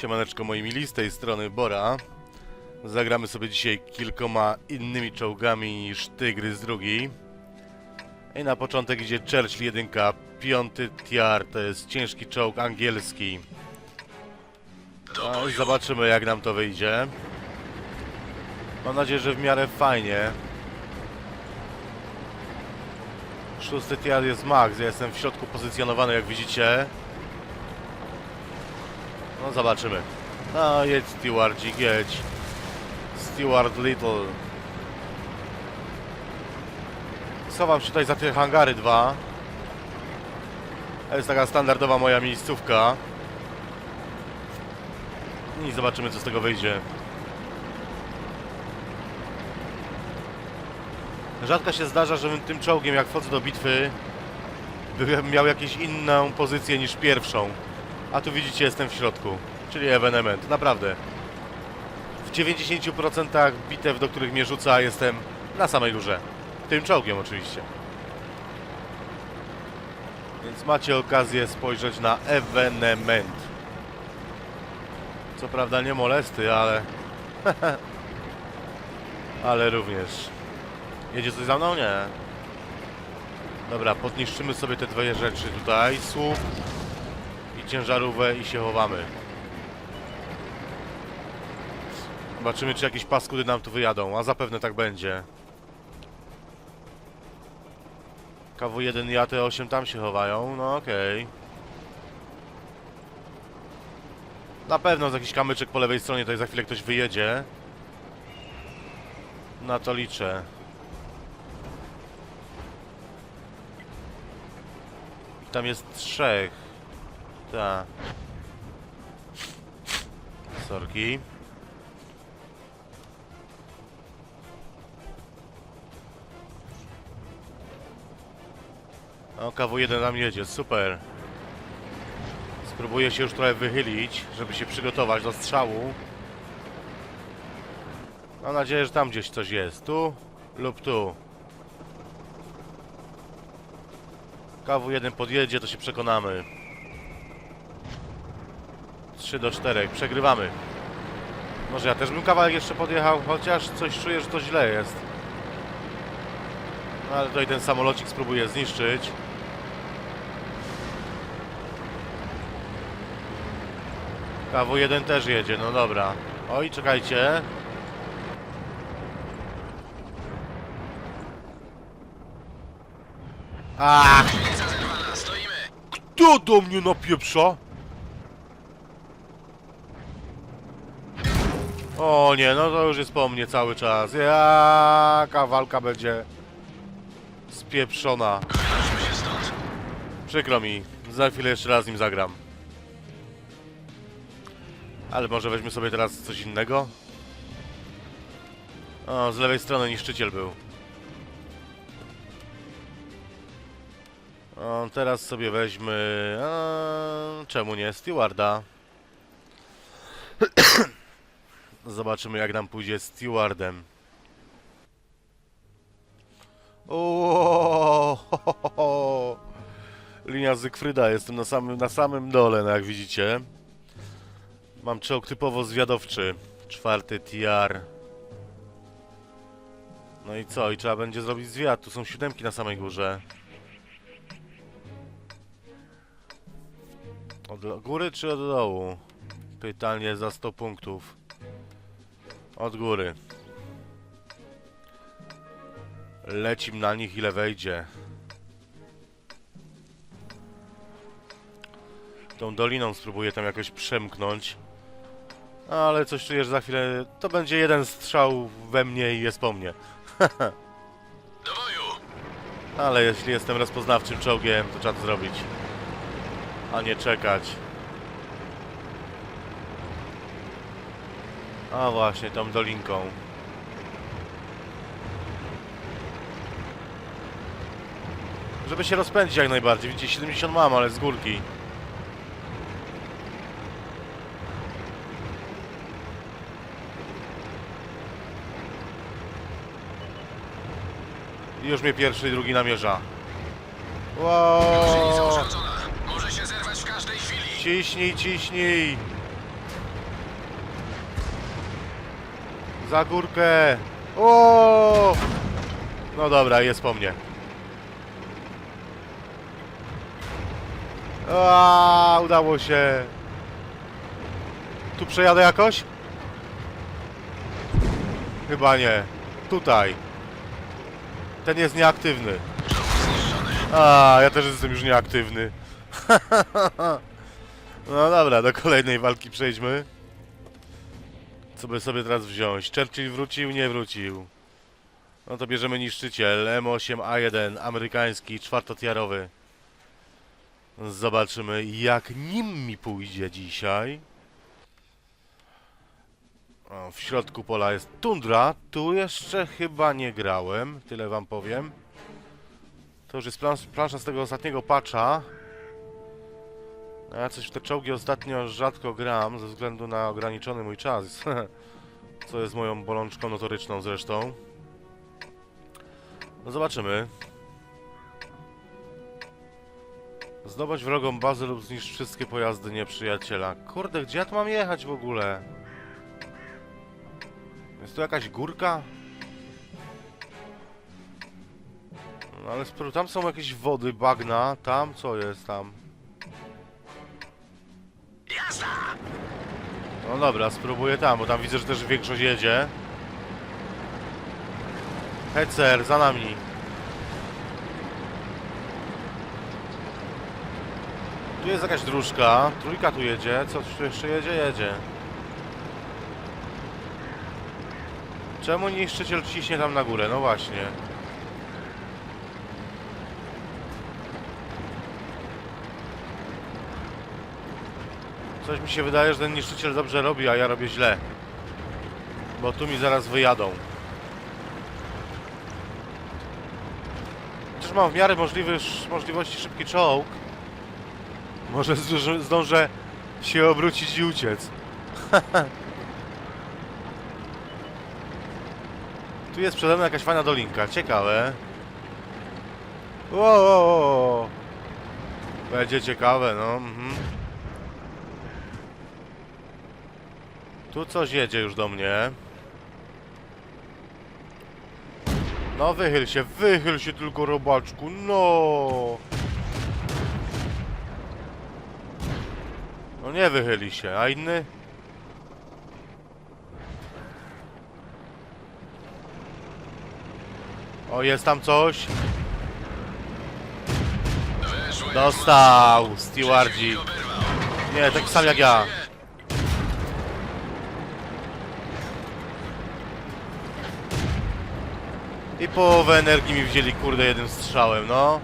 Siemaneczko moi mili, z tej strony Bora. Zagramy sobie dzisiaj kilkoma innymi czołgami niż Tygrys drugi. I na początek idzie Churchill 1, piąty tiar, to jest ciężki czołg angielski. No zobaczymy jak nam to wyjdzie. Mam nadzieję, że w miarę fajnie. Szósty tiar jest max, ja jestem w środku pozycjonowany jak widzicie. No zobaczymy. No jedź Stewardzik, jedź. Steward Little. Schowam się tutaj za te hangary dwa. To jest taka standardowa moja miejscówka. I zobaczymy co z tego wyjdzie. Rzadko się zdarza, żebym tym czołgiem jak wchodzę do bitwy miał jakąś inną pozycję niż pierwszą. A tu widzicie, jestem w środku, czyli evenement, naprawdę. W 90% bitew, do których mnie rzuca, jestem na samej górze. Tym czołgiem oczywiście. Więc macie okazję spojrzeć na evenement. Co prawda nie molesty, ale... ale również. Jedzie coś za mną? Nie. Dobra, podniszczymy sobie te dwie rzeczy tutaj. Słup ciężarówkę i się chowamy. Zobaczymy, czy jakieś paskudy nam tu wyjadą, a zapewne tak będzie. KW1 i AT8 tam się chowają, no okej. Na pewno z jakiś kamyczek po lewej stronie, tutaj za chwilę ktoś wyjedzie. Na to liczę. Tam jest trzech. Ta. Sorki. O, KW1 nam jedzie, super. Spróbuję się już trochę wychylić, żeby się przygotować do strzału. Mam nadzieję, że tam gdzieś coś jest. Tu lub tu. KW1 podjedzie, to się przekonamy. 3 do 4, przegrywamy. Może ja też bym kawałek jeszcze podjechał, chociaż coś czuję, że to źle jest. No ale tutaj ten samolocik spróbuję zniszczyć. KW1 też jedzie, no dobra. Oj, czekajcie. Ach! Kto do mnie napieprza? O nie, no to już jest po mnie cały czas. Jaka walka będzie spieprzona. Przykro mi, za chwilę jeszcze raz z nim zagram. Ale może weźmy sobie teraz coś innego? O, z lewej strony niszczyciel był. O, teraz sobie weźmy... A, czemu nie? Stewarda. Zobaczymy jak nam pójdzie stewardem. O, Linia Zygfryda, jestem na samym, na samym dole, no jak widzicie. Mam czołg typowo zwiadowczy. Czwarty TR. No i co? I trzeba będzie zrobić zwiat. Tu są siódemki na samej górze. Od góry czy od dołu? Pytanie za 100 punktów. Od góry. Lecim na nich ile wejdzie. Tą doliną spróbuję tam jakoś przemknąć. Ale coś czuję, że za chwilę to będzie jeden strzał we mnie i jest po mnie. Do boju! Ale jeśli jestem rozpoznawczym czołgiem, to trzeba to zrobić. A nie czekać. A właśnie, tą dolinką. Żeby się rozpędzić jak najbardziej. Widzicie, 70 mam, ale z górki. I już mnie pierwszy i drugi namierza. Wow. uszkodzona. Może się zerwać w każdej chwili. Ciśnij, ciśnij. Za górkę! O! No dobra, jest po mnie. A, udało się. Tu przejadę jakoś? Chyba nie. Tutaj. Ten jest nieaktywny. A, ja też jestem już nieaktywny. no dobra, do kolejnej walki przejdźmy. Co by sobie teraz wziąć? Churchill wrócił? Nie wrócił. No to bierzemy niszczyciel M8A1 amerykański, czwartotiarowy. Zobaczymy jak nim mi pójdzie dzisiaj. O, w środku pola jest tundra. Tu jeszcze chyba nie grałem, tyle wam powiem. To już jest plansz, plansza z tego ostatniego patcha. A ja coś w te czołgi ostatnio rzadko gram, ze względu na ograniczony mój czas. Co jest moją bolączką notoryczną zresztą. No zobaczymy. Zdobądź wrogą bazę lub zniszcz wszystkie pojazdy nieprzyjaciela. Kurde, gdzie ja tu mam jechać w ogóle? Jest tu jakaś górka? No ale tam są jakieś wody, bagna, tam co jest tam? No dobra, spróbuję tam, bo tam widzę, że też większość jedzie. Hecer, za nami. Tu jest jakaś dróżka, trójka tu jedzie, co tu jeszcze jedzie? Jedzie. Czemu niszczyciel ciśnie tam na górę? No właśnie. Coś mi się wydaje, że ten niszczyciel dobrze robi, a ja robię źle. Bo tu mi zaraz wyjadą. Chociaż mam w miarę możliwy, możliwości szybki czołg. Może zdążę, się obrócić i uciec. tu jest przede mną jakaś fajna dolinka, ciekawe. Wow. Będzie ciekawe, no. Mhm. Tu coś jedzie już do mnie. No wychyl się, wychyl się tylko robaczku, no. No nie wychyli się, a inny? O, jest tam coś? Dostał, stewardzi. Oberwał. Nie, taki sam jak ja. I połowę energii mi wzięli, kurde, jednym strzałem, no.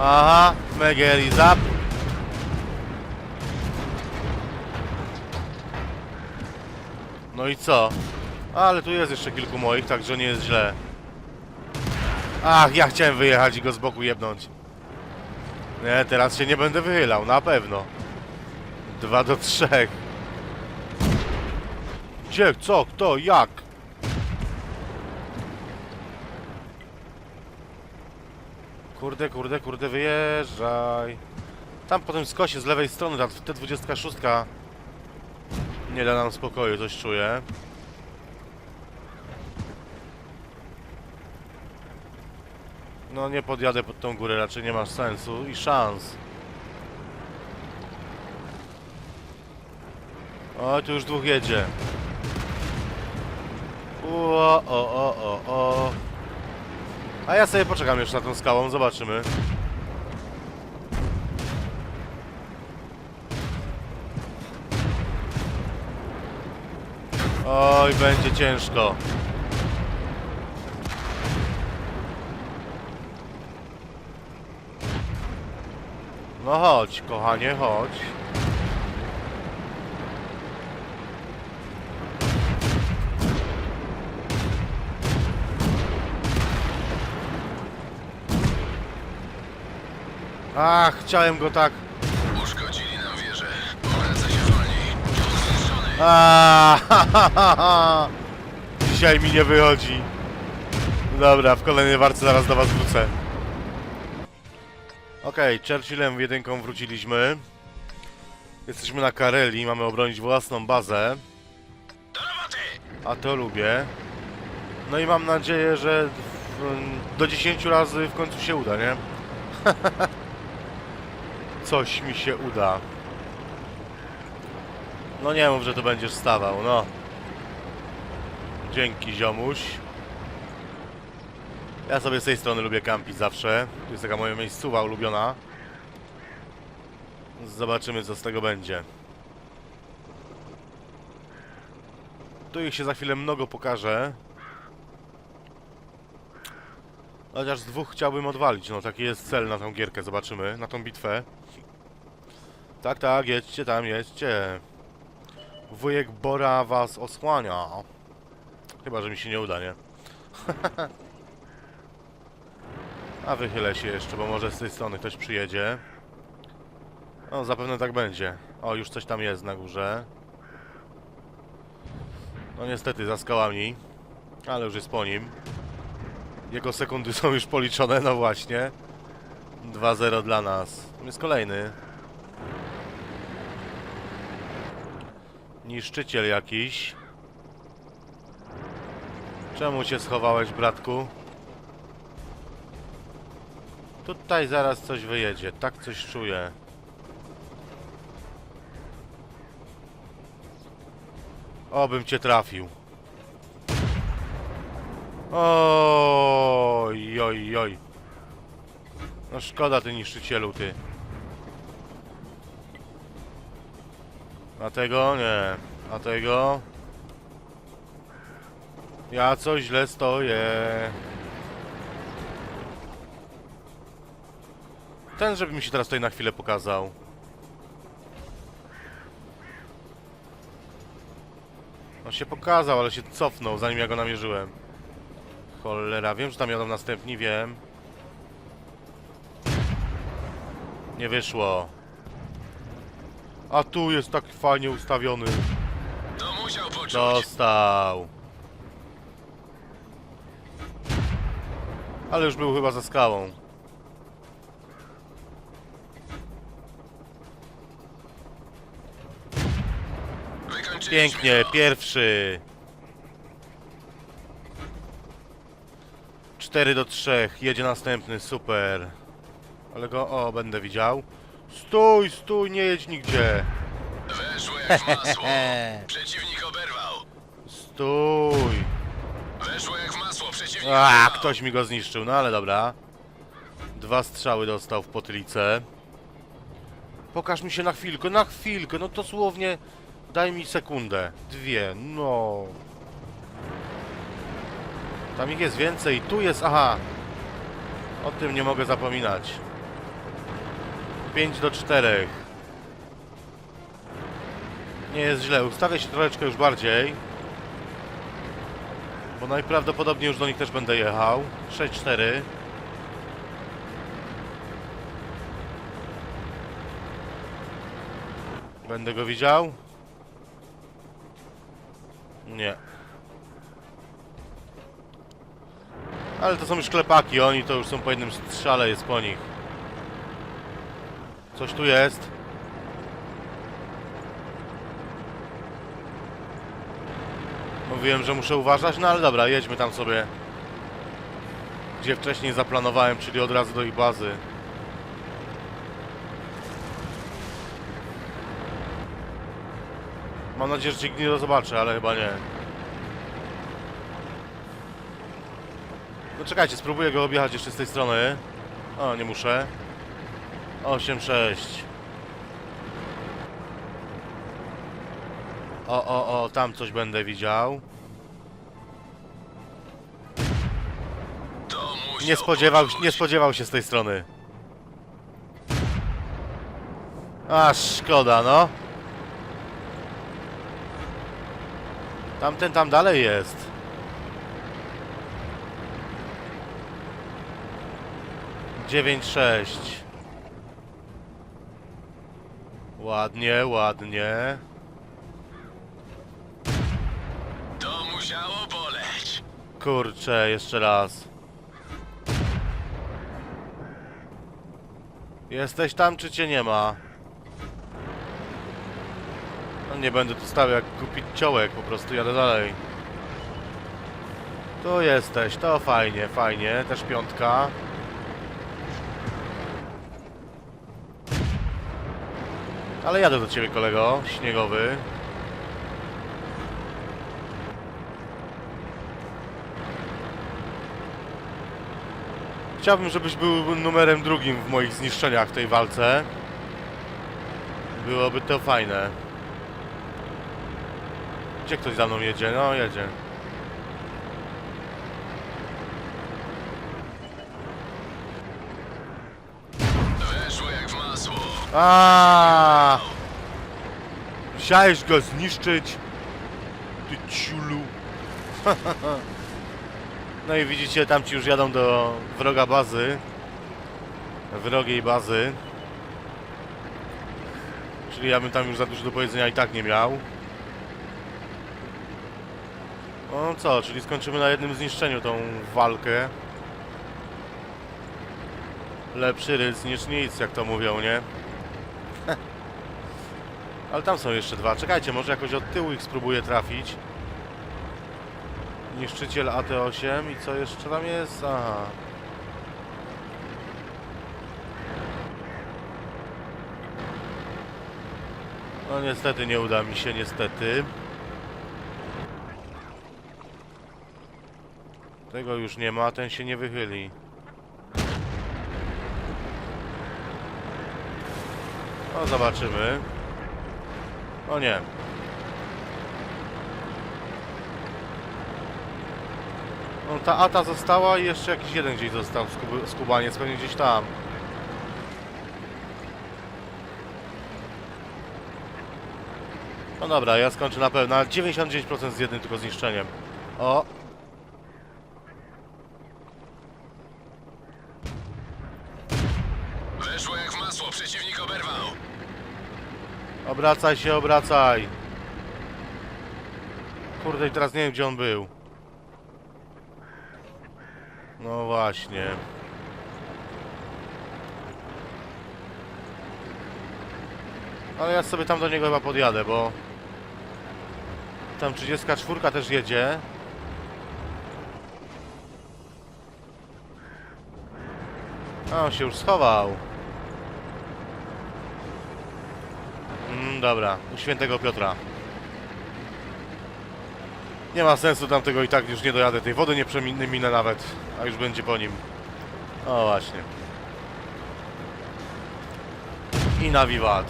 Aha, Megeri zap. No i co? Ale tu jest jeszcze kilku moich, także nie jest źle. Ach, ja chciałem wyjechać i go z boku jebnąć. Nie, teraz się nie będę wychylał, na pewno. Dwa do trzech. Gdzie, co, kto, jak? Kurde, kurde, kurde, wyjeżdżaj. Tam po tym skosie z lewej strony, ta T26 nie da nam spokoju, coś czuję. No nie podjadę pod tą górę, raczej nie masz sensu i szans. O, tu już dwóch jedzie. O, o, o, o, o. A ja sobie poczekam jeszcze na tą skałą, zobaczymy. Oj, będzie ciężko. No chodź, kochanie, chodź. Ach, chciałem go tak. Uszkodzili nam wieżę. Powraca się wolniej. Zniszczony. A, ha, ha, ha, ha. Dzisiaj mi nie wychodzi. Dobra, w kolejnej warce zaraz do was wrócę. Okej, Churchillem w jedynką wróciliśmy. Jesteśmy na Kareli, mamy obronić własną bazę, a to lubię. No i mam nadzieję, że do 10 razy w końcu się uda, nie? Coś mi się uda. No nie mów, że to będziesz stawał, no. Dzięki, ziomuś. Ja sobie z tej strony lubię kampić zawsze. To jest taka moja miejscowa ulubiona. Zobaczymy, co z tego będzie. Tu ich się za chwilę mnogo pokaże. Chociaż z dwóch chciałbym odwalić, no taki jest cel na tą gierkę, zobaczymy, na tą bitwę. Tak, tak, jedźcie tam, jedźcie. Wujek Bora was osłania. Chyba, że mi się nie uda, nie? A wychylę się jeszcze, bo może z tej strony ktoś przyjedzie. No, zapewne tak będzie. O, już coś tam jest na górze. No niestety, za skałami. Ale już jest po nim. Jego sekundy są już policzone, no właśnie. 2-0 dla nas. Jest kolejny. Niszczyciel jakiś. Czemu się schowałeś, bratku? Tutaj zaraz coś wyjedzie. Tak coś czuję. Obym cię trafił. Oj, oj, oj. No szkoda ty niszczycielu, ty. A tego nie. A tego? Ja coś źle stoję. Ten, żeby mi się teraz tutaj na chwilę pokazał. On się pokazał, ale się cofnął, zanim ja go namierzyłem. Cholera, wiem, że tam jadą następni, wiem. Nie wyszło. A tu jest tak fajnie ustawiony. To musiał poczuć. Dostał. Ale już był chyba za skałą. Pięknie, pierwszy. 4 do 3, jedzie następny, super. Ale go, o, będę widział. Stój, stój, nie jedź nigdzie. Weszło jak w masło. Przeciwnik oberwał. Stój. Weszło jak w masło. Przeciwnik A, oberwał. ktoś mi go zniszczył, no ale dobra. Dwa strzały dostał w potylicę. Pokaż mi się na chwilkę, na chwilkę, no dosłownie daj mi sekundę, dwie, no. Tam ich jest więcej, tu jest, aha. O tym nie mogę zapominać. 5 do 4. Nie jest źle, ustawię się troszeczkę już bardziej. Bo najprawdopodobniej już do nich też będę jechał. 6-4. Będę go widział? Nie. Ale to są już klepaki, oni to już są po jednym strzale, jest po nich. Coś tu jest. Mówiłem, że muszę uważać, no ale dobra, jedźmy tam sobie. Gdzie wcześniej zaplanowałem, czyli od razu do ich bazy. Mam nadzieję, że nie zobaczę, ale chyba nie. No czekajcie, spróbuję go objechać jeszcze z tej strony. O, nie muszę. 8-6. O, o, o, tam coś będę widział. Nie spodziewał, nie spodziewał się z tej strony. A szkoda, no. Tamten tam dalej jest. Dziewięć sześć. Ładnie, ładnie. To musiało boleć. Kurczę, jeszcze raz. Jesteś tam, czy cię nie ma? No nie będę tu stał jak kupić ciołek, po prostu jadę dalej. Tu jesteś, to fajnie, fajnie, też piątka. Ale jadę do ciebie kolego, śniegowy. Chciałbym, żebyś był numerem drugim w moich zniszczeniach w tej walce. Byłoby to fajne. Gdzie ktoś za mną jedzie? No, jedzie. Weszło jak w masło. A! Musiałeś go zniszczyć. Ty ciulu. no i widzicie, tam ci już jadą do wroga bazy. Wrogiej bazy. Czyli ja bym tam już za dużo do powiedzenia i tak nie miał. No co, czyli skończymy na jednym zniszczeniu tą walkę. Lepszy rys niż nic, jak to mówią, nie? Ale tam są jeszcze dwa. Czekajcie, może jakoś od tyłu ich spróbuję trafić. Niszczyciel AT-8 i co jeszcze tam jest? Aha. No niestety nie uda mi się, niestety. Tego już nie ma, ten się nie wychyli. No zobaczymy. O nie. No ta Ata została i jeszcze jakiś jeden gdzieś został, skub skubaniec, pewnie gdzieś tam. No dobra, ja skończę na pewno, na 99% z jednym tylko zniszczeniem. O! Weszło jak w masło. Przeciwnik oberwał. Obracaj się, obracaj! Kurde, i teraz nie wiem, gdzie on był. No właśnie. Ale ja sobie tam do niego chyba podjadę, bo... Tam 34 też jedzie. A, on się już schował. Mm, dobra, u świętego Piotra. Nie ma sensu tamtego i tak już nie dojadę. Tej wody nie przeminę nawet, a już będzie po nim. O właśnie. I na wiwat.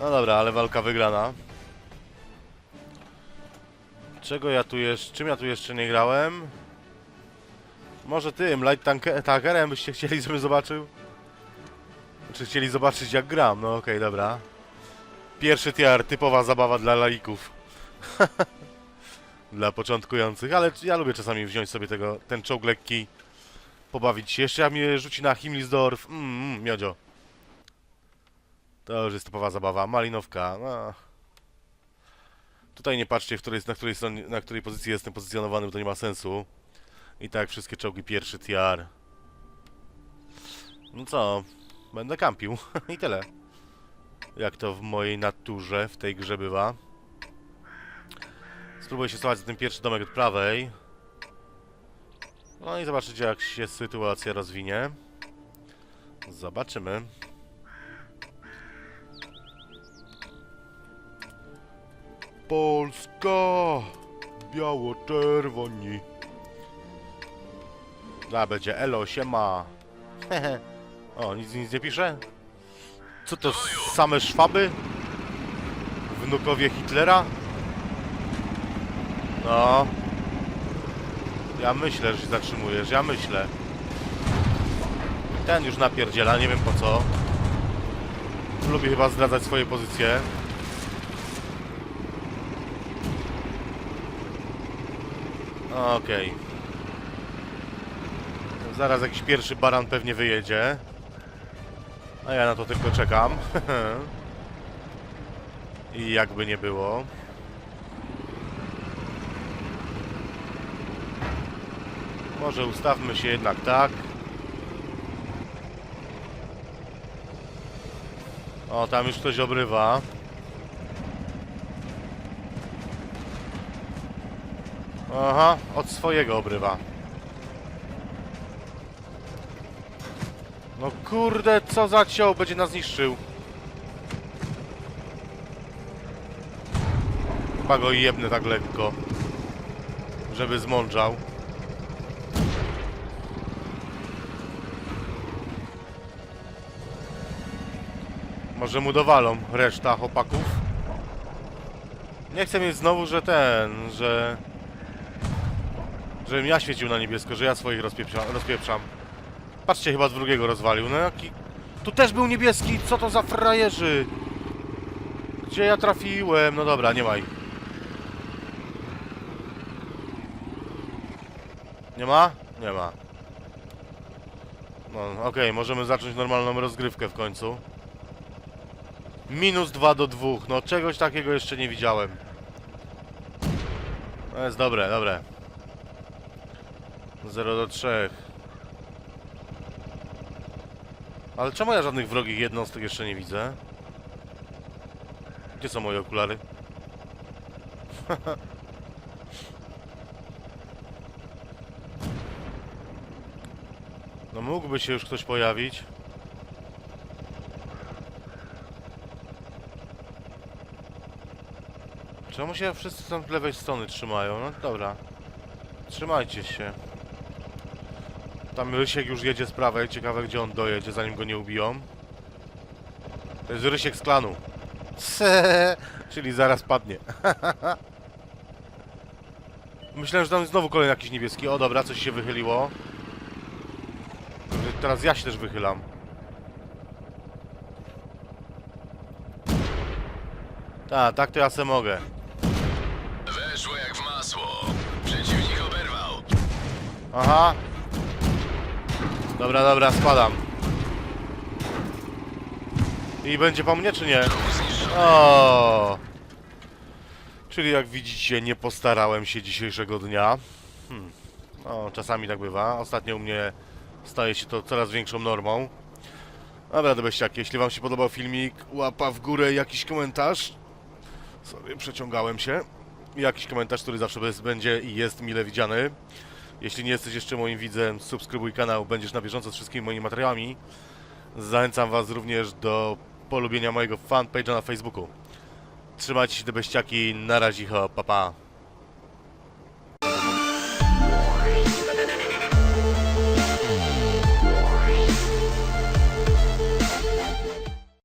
No dobra, ale walka wygrana. Czego ja tu jeszcze... Czym ja tu jeszcze nie grałem? Może tym, Light tanke- Tankerem byście chcieli, żebym zobaczył? Czy chcieli zobaczyć jak gram? No okej, dobra. Pierwszy tier, typowa zabawa dla laików. dla początkujących, ale ja lubię czasami wziąć sobie tego, ten czołg lekki, pobawić się. Jeszcze jak mnie rzuci na Himmelsdorf, mmm, mm, miodzio. To już jest typowa zabawa. Malinowka, no. Tutaj nie patrzcie, w której, na, której stronie, na której pozycji jestem pozycjonowany, bo to nie ma sensu. I tak, wszystkie czołgi pierwszy tier. No co, będę kampił i tyle. Jak to w mojej naturze w tej grze bywa. Spróbuję się schować za ten pierwszy domek od prawej. No i zobaczycie jak się sytuacja rozwinie. Zobaczymy. Polska! Biało-czerwoni. Da, będzie Elo, siema. O, nic, nic nie pisze? Co to, same szwaby? Wnukowie Hitlera? No. Ja myślę, że się zatrzymujesz, ja myślę. Ten już napierdziela, nie wiem po co. Lubi chyba zdradzać swoje pozycje. Okej. Zaraz jakiś pierwszy baran pewnie wyjedzie. A ja na to tylko czekam. I jakby nie było. Może ustawmy się jednak tak. O, tam już ktoś obrywa. Aha, od swojego obrywa. No kurde, co za cioł, będzie nas niszczył. Chyba go jebnę tak lekko, żeby zmądrzał. Może mu dowalą reszta chłopaków? Nie chcę mieć znowu, że ten, że... Żebym ja świecił na niebiesko, że ja swoich rozpieprzam. Patrzcie, chyba z drugiego rozwalił. No jaki... Tu też był niebieski, co to za frajerzy? Gdzie ja trafiłem? No dobra, nie ma ich. Nie ma? Nie ma. No, okej, możemy zacząć normalną rozgrywkę w końcu. Minus 2 do 2. No czegoś takiego jeszcze nie widziałem. To jest dobre, dobre. 0 do 3. Ale czemu ja żadnych wrogich jednostek jeszcze nie widzę? Gdzie są moje okulary? No mógłby się już ktoś pojawić. Czemu się wszyscy tam z lewej strony trzymają? No dobra. Trzymajcie się. Tam Rysiek już jedzie z prawej. Ciekawe gdzie on dojedzie, zanim go nie ubiją. To jest Rysiek z klanu. Czyli zaraz padnie. Myślałem, że tam jest znowu kolejny jakiś niebieski. O dobra, coś się wychyliło. Teraz ja się też wychylam. Tak, tak to ja se mogę. Weszło jak w masło. Przeciwnik oberwał. Aha. Dobra, dobra, spadam. I będzie po mnie, czy nie? O. Czyli jak widzicie, nie postarałem się dzisiejszego dnia. Hmm. No, czasami tak bywa. Ostatnio u mnie staje się to coraz większą normą. Dobra, dobeściaki, jeśli wam się podobał filmik, łapa w górę, jakiś komentarz. Sorry, przeciągałem się. Jakiś komentarz, który zawsze będzie i jest mile widziany. Jeśli nie jesteś jeszcze moim widzem, subskrybuj kanał, będziesz na bieżąco z wszystkimi moimi materiałami. Zachęcam Was również do polubienia mojego fanpage'a na Facebooku. Trzymajcie się, debeściaki, na razie, ho, pa pa.